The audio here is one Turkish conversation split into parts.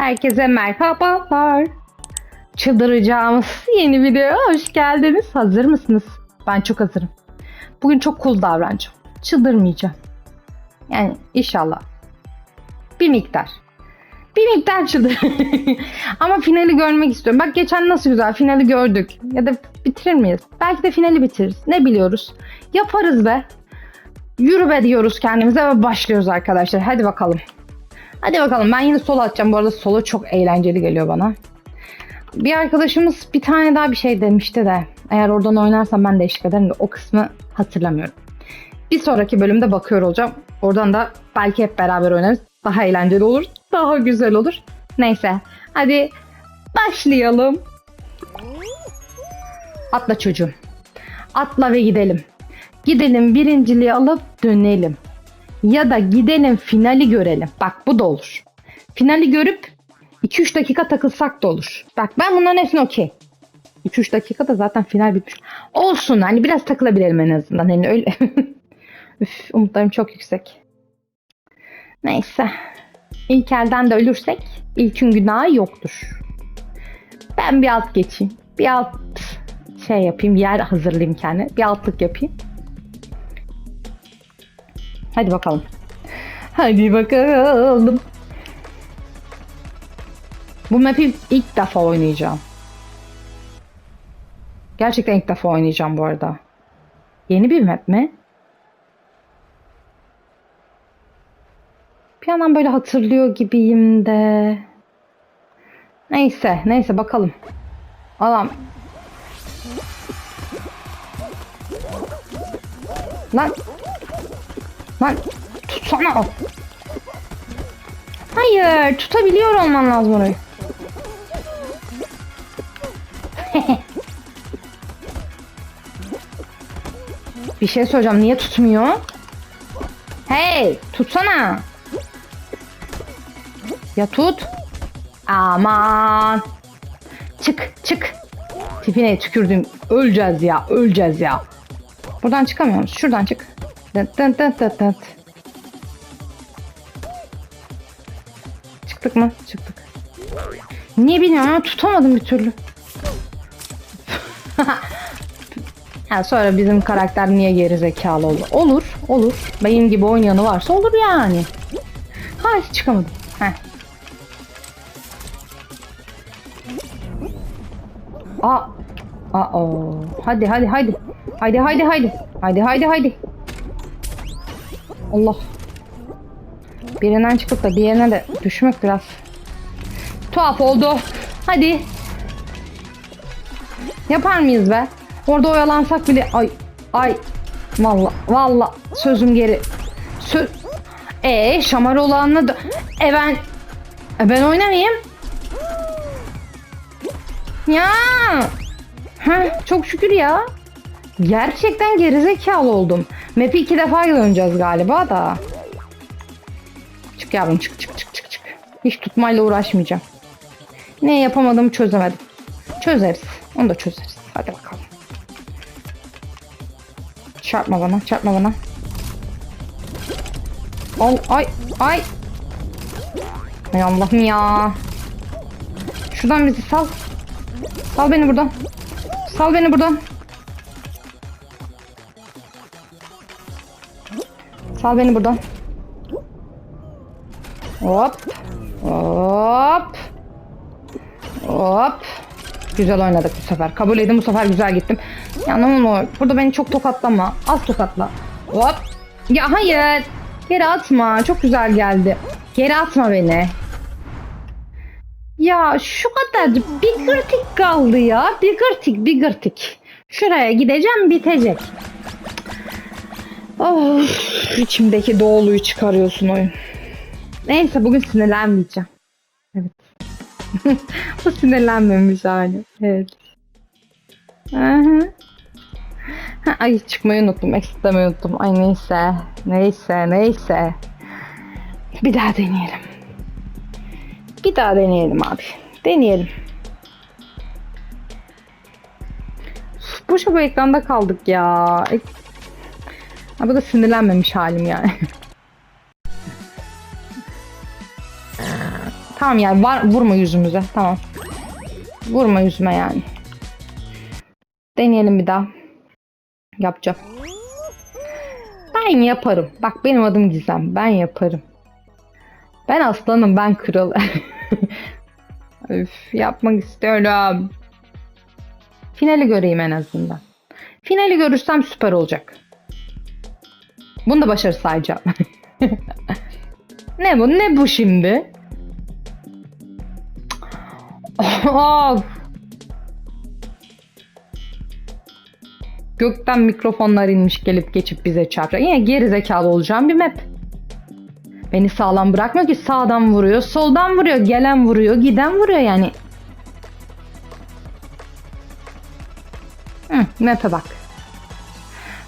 Herkese merhabalar. Çıldıracağımız yeni videoya hoş geldiniz. Hazır mısınız? Ben çok hazırım. Bugün çok cool davranacağım. Çıldırmayacağım. Yani inşallah. Bir miktar. Bir miktar çıldır. Ama finali görmek istiyorum. Bak geçen nasıl güzel finali gördük. Ya da bitirir miyiz? Belki de finali bitiririz. Ne biliyoruz? Yaparız be. Yürü be diyoruz kendimize ve başlıyoruz arkadaşlar. Hadi bakalım. Hadi bakalım ben yine solo atacağım. Bu arada solo çok eğlenceli geliyor bana. Bir arkadaşımız bir tane daha bir şey demişti de eğer oradan oynarsam ben de eşlik ederim de o kısmı hatırlamıyorum. Bir sonraki bölümde bakıyor olacağım. Oradan da belki hep beraber oynarız. Daha eğlenceli olur. Daha güzel olur. Neyse. Hadi başlayalım. Atla çocuğum. Atla ve gidelim. Gidelim birinciliği alıp dönelim. Ya da gidelim finali görelim. Bak bu da olur. Finali görüp 2-3 dakika takılsak da olur. Bak ben bunların hepsine okey. 2-3 dakikada zaten final bitmiş. Olsun hani biraz takılabilelim en azından. Hani öyle. Üf, umutlarım çok yüksek. Neyse. İlk elden de ölürsek ilkin günahı yoktur. Ben bir alt geçeyim. Bir alt şey yapayım. Yer hazırlayayım kendime. Bir altlık yapayım. Hadi bakalım. Hadi bakalım. Bu map'i ilk defa oynayacağım. Gerçekten ilk defa oynayacağım bu arada. Yeni bir map mi? Bir yandan böyle hatırlıyor gibiyim de. Neyse, neyse bakalım. Alam. Lan. Lan tutsana. Hayır, tutabiliyor olman lazım orayı. Bir şey söyleyeceğim. Niye tutmuyor? Hey, tutsana. Ya tut. Aman. Çık, çık. Tipine tükürdüm. Öleceğiz ya, öleceğiz ya. Buradan çıkamıyoruz. Şuradan çık. Dıt dıt dıt dıt dıt. Çıktık mı? Çıktık. Niye bilmiyorum ama tutamadım bir türlü. ha, sonra bizim karakter niye geri zekalı oldu? Olur, olur. Benim gibi oynayanı varsa olur yani. Ha hiç çıkamadım. Heh. Aa. Aa. o. Hadi hadi hadi. Hadi hadi hadi. Hadi hadi hadi. Allah. Birinden çıkıp da bir yerine de düşmek biraz tuhaf oldu. Hadi. Yapar mıyız be? Orada oyalansak bile ay ay valla valla sözüm geri. Söz e şamar olanla da e ben e ben oynamayayım. Ya. Ha çok şükür ya. Gerçekten gerizekalı oldum. Map'i iki defa döneceğiz galiba da. Çık yavrum çık çık çık çık çık. Hiç tutmayla uğraşmayacağım. Ne yapamadığımı çözemedim. Çözeriz. Onu da çözeriz. Hadi bakalım. Çarpma bana, çarpma bana. Al, ay, ay. Ay Allah'ım ya. Şuradan bizi sal. Sal beni buradan. Sal beni buradan. Sal beni buradan. Hop. Hop. Hop. Güzel oynadık bu sefer. Kabul edin bu sefer güzel gittim. Ya ne olur. Burada beni çok tokatlama. Az tokatla. Hop. Ya hayır. Geri atma. Çok güzel geldi. Geri atma beni. Ya şu kadar bir gırtık kaldı ya. Bir gırtık bir gırtık. Şuraya gideceğim bitecek. Of, içimdeki doğuluyu çıkarıyorsun oyun. Neyse bugün sinirlenmeyeceğim. Evet. Bu sinirlenmemiş hali. Evet. Aha. Ha, ay çıkmayı unuttum. Eksiltmeyi unuttum. Ay neyse. Neyse neyse. Bir daha deneyelim. Bir daha deneyelim abi. Deneyelim. Boşa bu ekranda kaldık ya. Ek- Ha, bu da sinirlenmemiş halim yani. Tamam yani var, vurma yüzümüze. Tamam. Vurma yüzüme yani. Deneyelim bir daha. Yapacağım. Ben yaparım. Bak benim adım Gizem. Ben yaparım. Ben aslanım. Ben kral. Üf, yapmak istiyorum. Finali göreyim en azından. Finali görürsem süper olacak. Bunu da başarı sayacağım. ne bu? Ne bu şimdi? Of. Gökten mikrofonlar inmiş gelip geçip bize çarpacak. Yine geri zekalı olacağım bir map. Beni sağlam bırakmıyor ki sağdan vuruyor, soldan vuruyor, gelen vuruyor, giden vuruyor yani. Hı, map'e bak.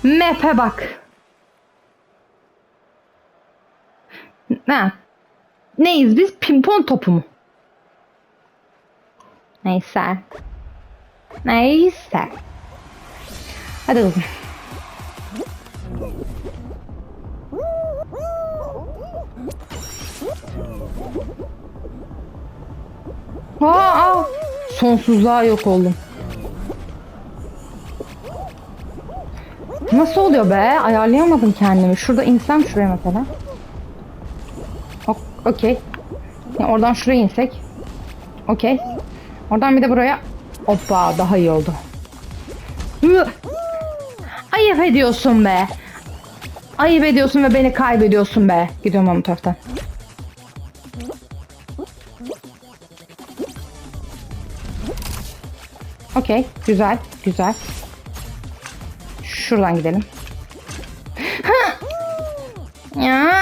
Map'e bak. Ne? Neyiz biz? Pimpon topu mu? Neyse. Neyse. Hadi kızım. Aa. Sonsuzluğa yok oldum. Nasıl oluyor be? Ayarlayamadım kendimi. Şurada insem şuraya mesela. Ok- Okey. Oradan şuraya insek. Okey. Oradan bir de buraya. Hoppa daha iyi oldu. Ayıp ediyorsun be. Ayıp ediyorsun ve beni kaybediyorsun be. Gidiyorum bu taraftan. Okey. Güzel. Güzel. Şuradan gidelim. Ya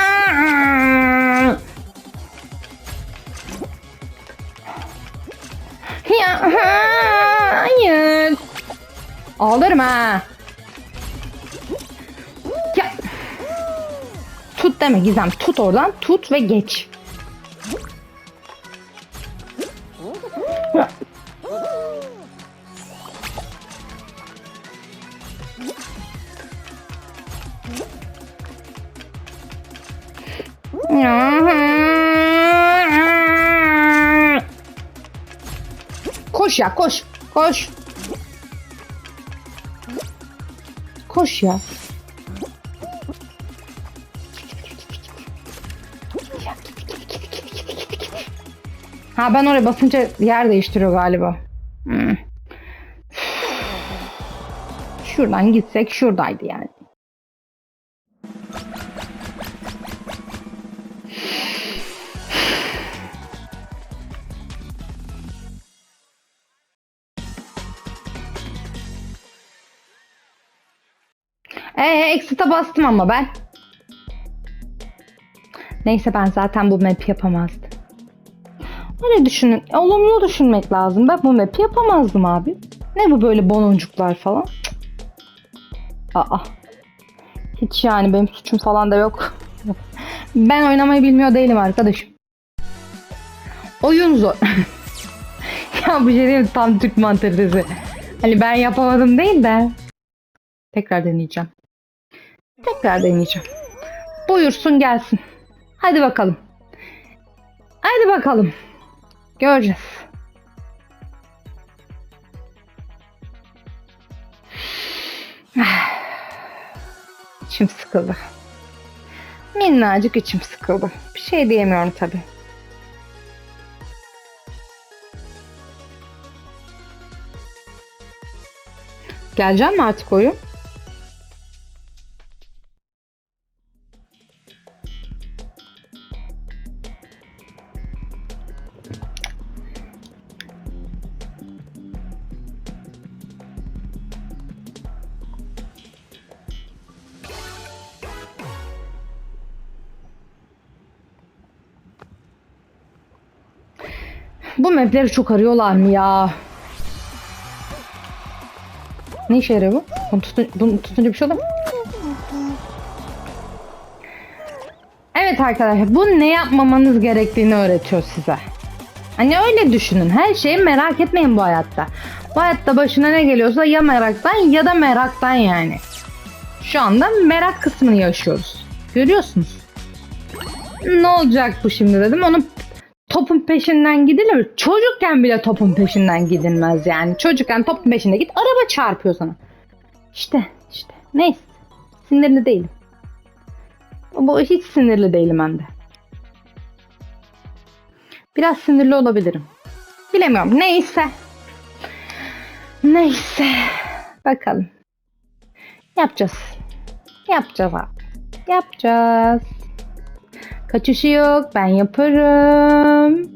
Ağlarım ha. Ya. Tut deme Gizem. Tut oradan. Tut ve geç. Koş ya koş. Koş. Koş ya. Ha ben oraya basınca yer değiştiriyor galiba. Hmm. Şuradan gitsek şuradaydı yani. Ee, exit'e bastım ama ben. Neyse ben zaten bu map yapamazdım. Öyle düşünün. Olumlu düşünmek lazım. Ben bu map'i yapamazdım abi. Ne bu böyle bononcuklar falan? Cık. Aa. Hiç yani benim suçum falan da yok. ben oynamayı bilmiyor değilim arkadaşım. Oyun zor. ya bu şey değil? Tam Türk mantalitesi. Hani ben yapamadım değil de. Tekrar deneyeceğim. Tekrar deneyeceğim. Buyursun gelsin. Hadi bakalım. Hadi bakalım. Göreceğiz. İçim sıkıldı. Minnacık içim sıkıldı. Bir şey diyemiyorum tabii. Geleceğim mi artık oyun? Bu mapleri çok arıyorlar mı ya? Ne işe yarıyor bu? Bunu, tutun, bunu tutunca bir şey olur mu? Evet arkadaşlar bu ne yapmamanız gerektiğini öğretiyor size. Hani öyle düşünün. Her şeyi merak etmeyin bu hayatta. Bu hayatta başına ne geliyorsa ya meraktan ya da meraktan yani. Şu anda merak kısmını yaşıyoruz. Görüyorsunuz. Ne olacak bu şimdi dedim. Onu topun peşinden gidilir? Çocukken bile topun peşinden gidilmez yani. Çocukken topun peşinde git araba çarpıyor sana. İşte işte neyse sinirli değilim. Bu hiç sinirli değilim hem de. Biraz sinirli olabilirim. Bilemiyorum. Neyse. Neyse. Bakalım. Yapacağız. Yapacağız abi. Yapacağız. Kaçışı yok. Ben yaparım.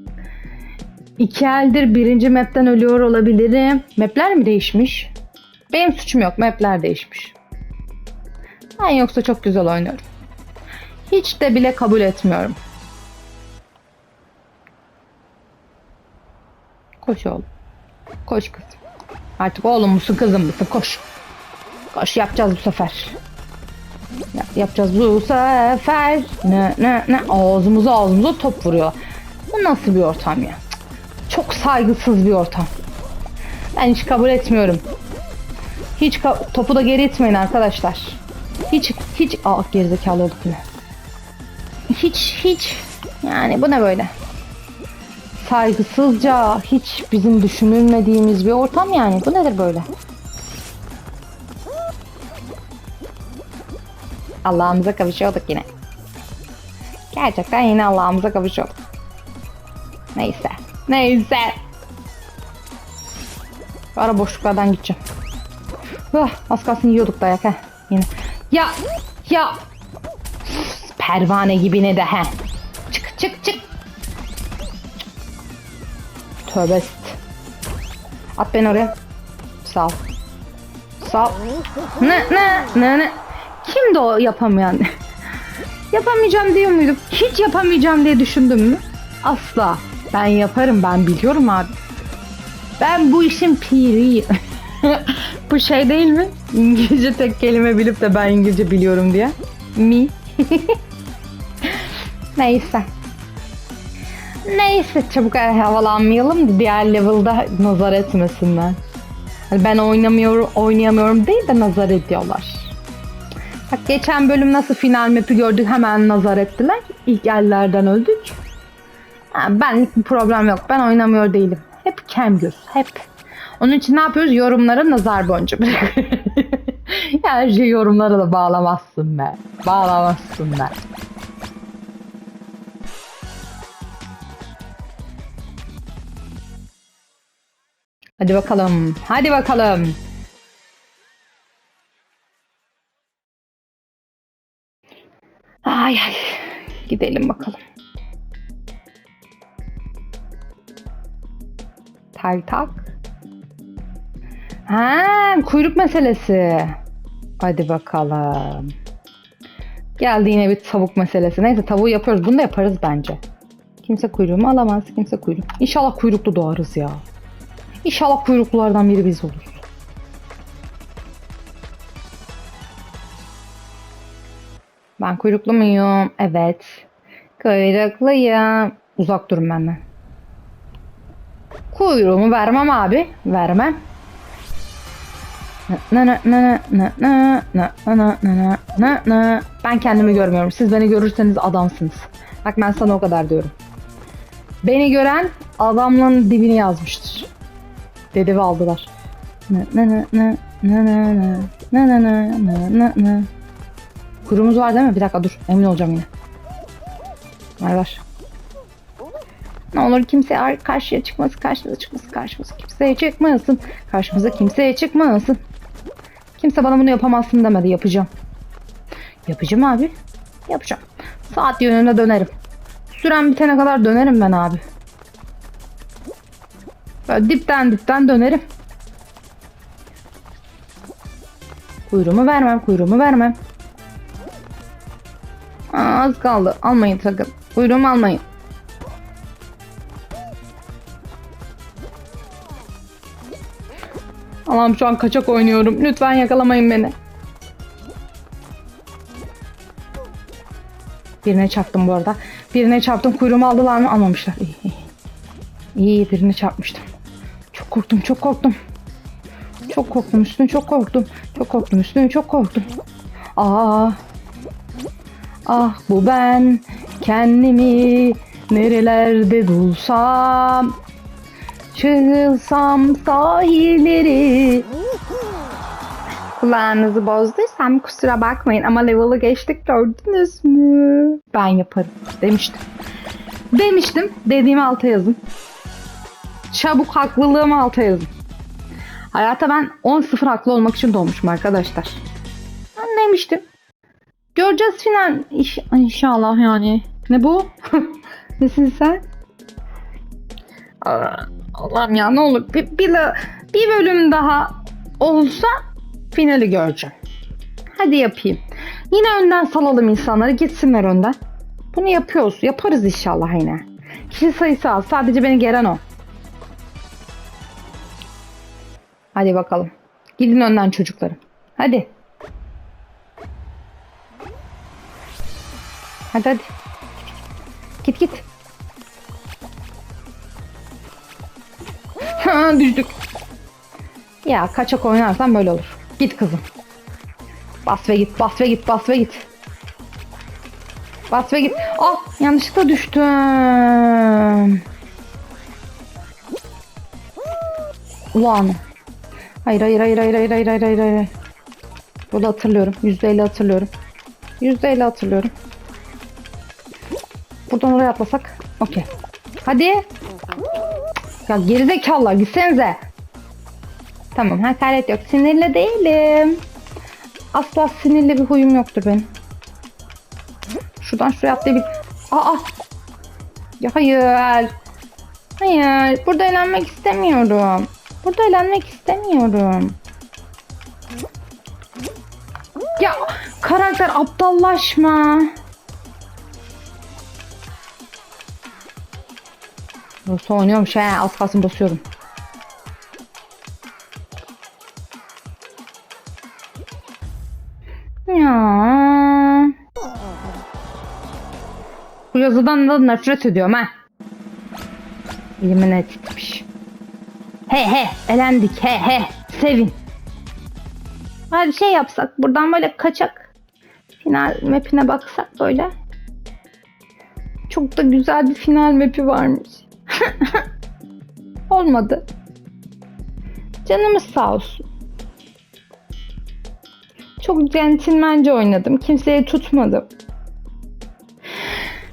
İki eldir birinci map'ten ölüyor olabilirim. Map'ler mi değişmiş? Benim suçum yok. Map'ler değişmiş. Ben yoksa çok güzel oynuyorum. Hiç de bile kabul etmiyorum. Koş oğlum. Koş kızım. Artık oğlum musun kızım mısın? Koş. Koş yapacağız bu sefer. Ya- yapacağız bu sefer. Ne ne ne ağzımıza ağzımıza top vuruyor. Bu nasıl bir ortam ya? Çok saygısız bir ortam. Ben hiç kabul etmiyorum. Hiç topu da geri itmeyin arkadaşlar. Hiç hiç aa gerizekalı olduk yine. Hiç hiç yani bu ne böyle? Saygısızca hiç bizim düşünülmediğimiz bir ortam yani. Bu nedir böyle? Allah'ımıza kavuşuyorduk yine. Gerçekten yine Allah'ımıza kavuşuyorduk. Neyse. Neyse. Ara boşluklardan gideceğim. Oh, az kalsın yiyorduk dayak ha. Yine. Ya. Ya. Pervane gibi ne de he. Çık çık çık. Tövbe. At beni oraya. Sağ ol. Sağ ol. Ne ne ne ne. Kimdi o yapamayan? Yapamayacağım diyor muyduk? Hiç yapamayacağım diye düşündüm mü? Asla. Ben yaparım ben biliyorum abi. Ben bu işin piriyim. bu şey değil mi? İngilizce tek kelime bilip de ben İngilizce biliyorum diye. Mi. Neyse. Neyse çabuk havalanmayalım diğer level'da nazar etmesinler. Hani ben oynamıyorum, oynayamıyorum değil de nazar ediyorlar. Geçen bölüm nasıl final map'i gördük hemen nazar ettiler. İlk ellerden öldük. Ha, benlik bir problem yok. Ben oynamıyor değilim. Hep kem göz. Hep. Onun için ne yapıyoruz? Yorumlara nazar boncuğu bırakıyoruz. Her şey yorumlara da bağlamazsın be. Bağlamazsın be. Hadi bakalım. Hadi bakalım. Ay ay. Gidelim bakalım. Tak tak. Ha, kuyruk meselesi. Hadi bakalım. Geldi yine bir tavuk meselesi. Neyse tavuğu yapıyoruz. Bunu da yaparız bence. Kimse kuyruğumu alamaz. Kimse kuyruk. İnşallah kuyruklu doğarız ya. İnşallah kuyruklulardan biri biz oluruz. Ben kuyruklu muyum? Evet. Kuyrukluyum. Uzak durun benden. Kuyruğumu vermem abi. Vermem. Ben kendimi görmüyorum. Siz beni görürseniz adamsınız. Bak ben sana o kadar diyorum. Beni gören adamlığın dibini yazmıştır. Dedi ve aldılar. Na na na na na na na na na na na Kurumuz var değil mi? Bir dakika dur. Emin olacağım yine. Var var. Ne olur kimse ar- karşıya çıkmasın, karşımıza çıkmasın, karşımıza kimseye çıkmasın. Karşımıza kimseye çıkmasın. Kimse bana bunu yapamazsın demedi. Yapacağım. Yapacağım abi. Yapacağım. Saat yönüne dönerim. Süren bitene kadar dönerim ben abi. Böyle dipten dipten dönerim. Kuyruğumu vermem, kuyruğumu vermem. Az kaldı. Almayın sakın. Kuyruğumu almayın. Allah'ım şu an kaçak oynuyorum. Lütfen yakalamayın beni. Birine çarptım bu arada. Birine çarptım. Kuyruğumu aldılar mı? Almamışlar. İyi, iyi. İyi birine çarpmıştım. Çok korktum, çok korktum. Çok korktum üstüne çok korktum. Çok korktum üstüne çok korktum. Aa. Ah bu ben kendimi Nerelerde bulsam Çığılsam sahilleri Kulağınızı bozduysam kusura bakmayın ama level'ı geçtik gördünüz mü? Ben yaparım demiştim. Demiştim. Dediğimi alta yazın. Çabuk haklılığımı alta yazın. Hayata ben 10-0 haklı olmak için doğmuşum arkadaşlar. Ben demiştim. Göreceğiz final. İş, inşallah yani. Ne bu? Nesin sen? Allah'ım ya ne olur bir, bir, bir bölüm daha olsa finali göreceğim. Hadi yapayım. Yine önden salalım insanları gitsinler önden. Bunu yapıyoruz. Yaparız inşallah yine. Kişi sayısı az. Sadece beni gelen o. Hadi bakalım. Gidin önden çocuklarım. Hadi. Hadi hadi. Git git. Ha düştük. Ya kaçak oynarsan böyle olur. Git kızım. Bas ve git, bas ve git, bas ve git. Bas ve git. Ah yanlışlıkla düştüm. Ulan. Hayır hayır hayır hayır hayır hayır hayır hayır. Burada hatırlıyorum. %50 hatırlıyorum. %50 hatırlıyorum. Buradan oraya atlasak. Okey. Hadi. Ya gerizekalılar gitsenize. Tamam hakaret yok. Sinirli değilim. Asla sinirli bir huyum yoktur benim. Şuradan şuraya atlayabilir. Aa. Ya hayır. Hayır. Burada eğlenmek istemiyorum. Burada eğlenmek istemiyorum. Ya karakter aptallaşma. Nasıl oynuyorum şey az kalsın basıyorum. Ya. Bu yazıdan da nefret ediyorum ha. Yemin etmiş. He he elendik he he sevin. Hadi şey yapsak buradan böyle kaçak final mapine baksak böyle. Çok da güzel bir final mapi varmış. Olmadı. Canımız sağ olsun. Çok centilmence oynadım. Kimseyi tutmadım.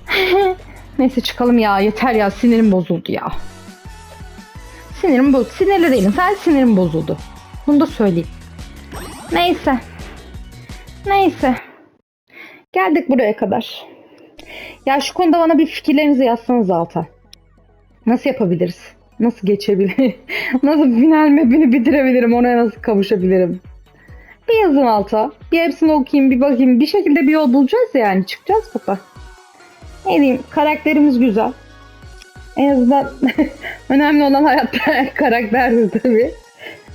Neyse çıkalım ya. Yeter ya. Sinirim bozuldu ya. Sinirim bozuldu. Sinirli değilim. Sadece sinirim bozuldu. Bunu da söyleyeyim. Neyse. Neyse. Geldik buraya kadar. Ya şu konuda bana bir fikirlerinizi yazsanız alta. Nasıl yapabiliriz? Nasıl geçebilir? nasıl final map'ini bitirebilirim? Ona nasıl kavuşabilirim? Bir yazın alta. Bir hepsini okuyayım, bir bakayım. Bir şekilde bir yol bulacağız yani. Çıkacağız burada. Ne diyeyim? Karakterimiz güzel. En azından önemli olan hayatta karakterdir tabii.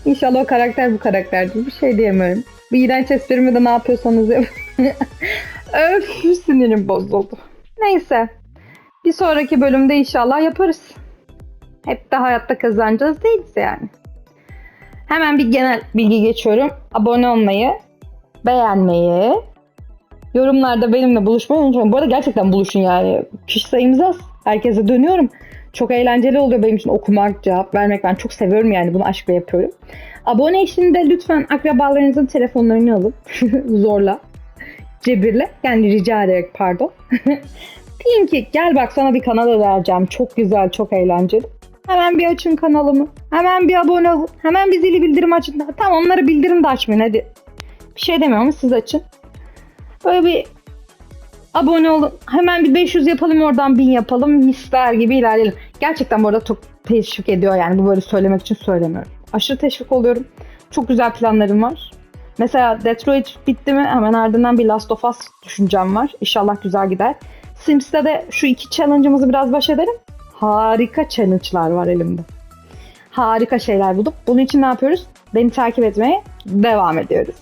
İnşallah o karakter bu karakterdir. Bir şey diyemiyorum. Bir iğrenç esprimi de ne yapıyorsanız yapın. Öf sinirim bozuldu. Neyse. Bir sonraki bölümde inşallah yaparız. Hep de hayatta kazanacağız değiliz yani. Hemen bir genel bilgi geçiyorum. Abone olmayı, beğenmeyi, yorumlarda benimle buluşmayı unutmayın. Bu arada gerçekten buluşun yani. Kişi sayımız az. Herkese dönüyorum. Çok eğlenceli oluyor benim için okumak, cevap vermek. Ben çok seviyorum yani bunu aşkla yapıyorum. Abone işinde lütfen akrabalarınızın telefonlarını alın. Zorla. Cebirle. Yani rica ederek pardon. Deyin ki gel bak sana bir kanal vereceğim. Çok güzel, çok eğlenceli. Hemen bir açın kanalımı. Hemen bir abone olun. Hemen bir zili bildirim açın. Tamam onları bildirim de açmayın hadi. Bir şey demiyorum siz açın. Böyle bir abone olun. Hemen bir 500 yapalım oradan 1000 yapalım. Misler gibi ilerleyelim. Gerçekten bu arada çok teşvik ediyor yani. Bu böyle söylemek için söylemiyorum. Aşırı teşvik oluyorum. Çok güzel planlarım var. Mesela Detroit bitti mi hemen ardından bir Last of Us düşüncem var. İnşallah güzel gider. Sims'te de şu iki challenge'ımızı biraz baş edelim. Harika challenge'lar var elimde. Harika şeyler bulduk. Bunun için ne yapıyoruz? Beni takip etmeye devam ediyoruz.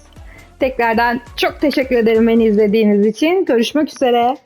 Tekrardan çok teşekkür ederim beni izlediğiniz için. Görüşmek üzere.